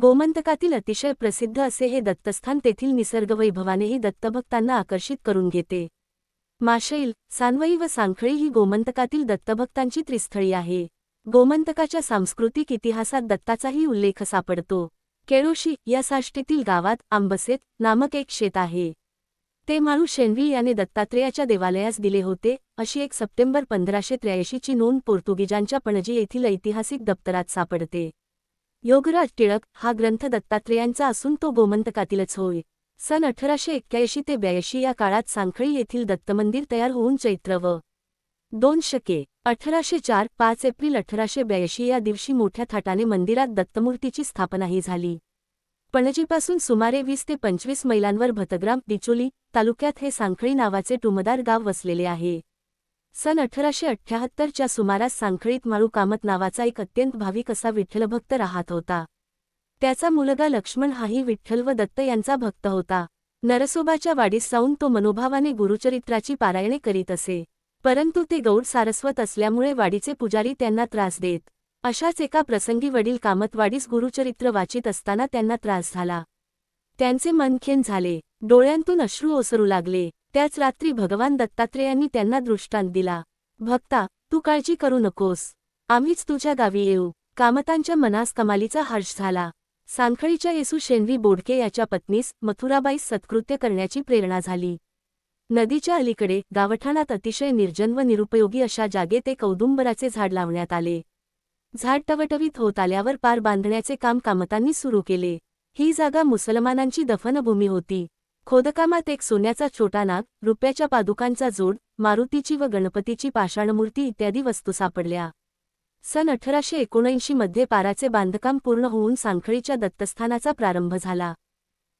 गोमंतकातील अतिशय प्रसिद्ध असे हे दत्तस्थान तेथील निसर्गवैभवानेही दत्तभक्तांना आकर्षित करून घेते. माशैल सानवई व सांखळी ही गोमंतकातील दत्तभक्तांची त्रिस्थळी आहे. गोमंतकाच्या सांस्कृतिक इतिहासात दत्ताचाही उल्लेख सापडतो. केळोशी या साष्टीतील गावात आंबसेत नामक एक शेत आहे. ते माळू शेणवी याने दत्तात्रेयाच्या देवालयास दिले होते अशी एक सप्टेंबर पंधराशे त्र्याऐंशीची नोंद पोर्तुगीजांच्या पणजी येथील ऐतिहासिक दप्तरात सापडते. योगराज टिळक हा ग्रंथ दत्तात्रेयांचा असून तो गोमंतकातीलच होय. सन अठराशे एक्क्याऐंशी ते ब्याऐंशी या काळात सांखळी येथील दत्तमंदिर तयार होऊन चैत्र व दोन शके अठराशे चार पाच एप्रिल अठराशे ब्याऐंशी या दिवशी मोठ्या थाटाने मंदिरात दत्तमूर्तीची स्थापनाही झाली. पणजीपासून सुमारे वीस ते पंचवीस मैलांवर भतग्राम डिचोली तालुक्यात हे सांखळी नावाचे टुमदार गाव वसलेले आहे. सन अठराशे अठ्ठ्याहत्तरच्या सुमारास सांखळीत माळू कामत नावाचा एक अत्यंत भाविक असा विठ्ठलभक्त राहत होता. त्याचा मुलगा लक्ष्मण हाही विठ्ठल व दत्त यांचा भक्त होता. नरसोबाच्या वाडीस जाऊन तो मनोभावाने गुरुचरित्राची पारायणे करीत असे. परंतु ते गौड सारस्वत असल्यामुळे वाडीचे पुजारी त्यांना त्रास देत. अशाच एका प्रसंगी वडील कामतवाडीस गुरुचरित्र वाचित असताना त्यांना त्रास झाला. त्यांचे मनखेन झाले. डोळ्यांतून अश्रू ओसरू लागले. त्याच रात्री भगवान दत्तात्रेयांनी त्यांना दृष्टांत दिला. भक्ता तू काळजी करू नकोस. आम्हीच तुझ्या गावी येऊ. कामतांच्या मनास कमालीचा हर्ष झाला. सांखळीच्या येसू शेनवी बोडके याच्या पत्नीस मथुराबाईस सत्कृत्य करण्याची प्रेरणा झाली. नदीच्या अलीकडे गावठाणात अतिशय निर्जन व निरुपयोगी अशा जागेत एक औदुंबराचे झाड लावण्यात आले. झाड टवटवीत होत आल्यावर पार बांधण्याचे काम कामतांनी सुरू केले. ही जागा मुसलमानांची दफनभूमी होती. खोदकामात एक सोन्याचा छोटा नाग रुपयाच्या पादुकांचा जोड मारुतीची व गणपतीची पाषाणमूर्ती इत्यादी वस्तू सापडल्या. सन अठराशे एकोणऐंशी मध्ये पाराचे बांधकाम पूर्ण होऊन सांखळीच्या दत्तस्थानाचा प्रारंभ झाला.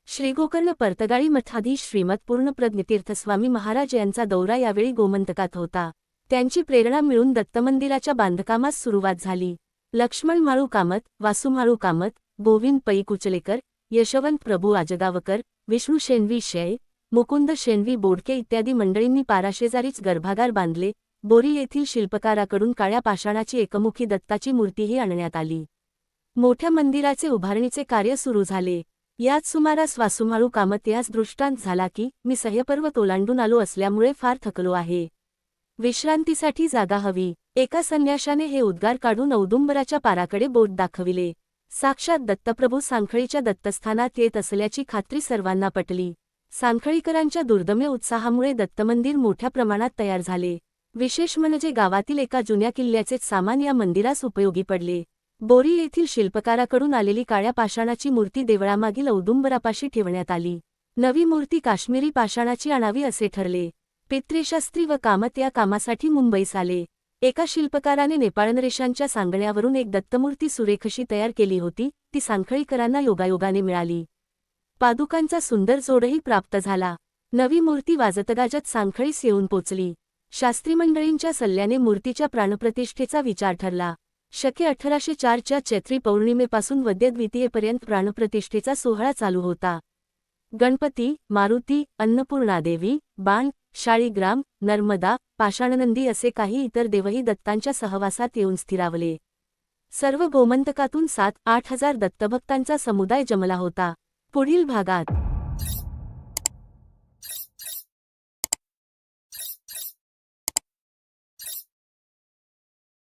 श्रीगोकर्ण परतगाळी मठाधीश श्रीमत पूर्णप्रज्ञतीर्थस्वामी महाराज यांचा दौरा यावेळी गोमंतकात होता. त्यांची प्रेरणा मिळून दत्तमंदिराच्या बांधकामास सुरुवात झाली. लक्ष्मण माळू कामत वासुमाळू कामत गोविंद पै कुचलेकर यशवंत प्रभू आजगावकर विष्णू शेणवी शय मुकुंद शेणवी बोडके इत्यादी मंडळींनी पाराशेजारीच गर्भागार बांधले बोरी येथील शिल्पकाराकडून काळ्या पाषाणाची एकमुखी दत्ताची मूर्तीही आणण्यात आली. मोठ्या मंदिराचे उभारणीचे कार्य सुरू झाले. याच सुमारास वासुमाळू कामत यास दृष्टांत झाला की मी सह्यपर्वत ओलांडून आलो असल्यामुळे फार थकलो आहे. विश्रांतीसाठी जागा हवी. एका संन्याशाने हे उद्गार काढून औदुंबराच्या पाराकडे बोट दाखविले. साक्षात दत्तप्रभू सांखळीच्या दत्तस्थानात येत असल्याची खात्री सर्वांना पटली. सांखळीकरांच्या दुर्दम्य उत्साहामुळे दत्तमंदिर मोठ्या प्रमाणात तयार झाले. विशेष म्हणजे गावातील एका जुन्या किल्ल्याचेच सामान या मंदिरास उपयोगी पडले. बोरी येथील शिल्पकाराकडून आलेली काळ्या पाषाणाची मूर्ती देवळामागील औदुंबरापाशी ठेवण्यात आली. नवी मूर्ती काश्मीरी पाषाणाची आणावी असे ठरले. पित्रेशास्त्री व कामत या कामासाठी मुंबईस आले. एका शिल्पकाराने नेपाळनरेशांच्या सांगण्यावरून एक दत्तमूर्ती सुरेखशी तयार केली होती ती सांखळीकरांना योगायोगाने मिळाली. पादुकांचा सुंदर जोडही प्राप्त झाला. नवी मूर्ती वाजतगाजत सांखळीस येऊन पोचली. शास्त्रीमंडळींच्या सल्ल्याने मूर्तीच्या प्राणप्रतिष्ठेचा विचार ठरला. शके अठराशे चारच्या चैत्री पौर्णिमेपासून वद्यद्वितीयेपर्यंत प्राणप्रतिष्ठेचा सोहळा चालू होता. गणपती मारुती अन्नपूर्णादेवी बाण शाळीग्राम नर्मदा पाषाणनंदी असे काही इतर देवही दत्तांच्या सहवासात येऊन स्थिरावले. सर्व गोमंतकातून सात आठ हजार दत्तभक्तांचा समुदाय जमला होता. पुढील भागात.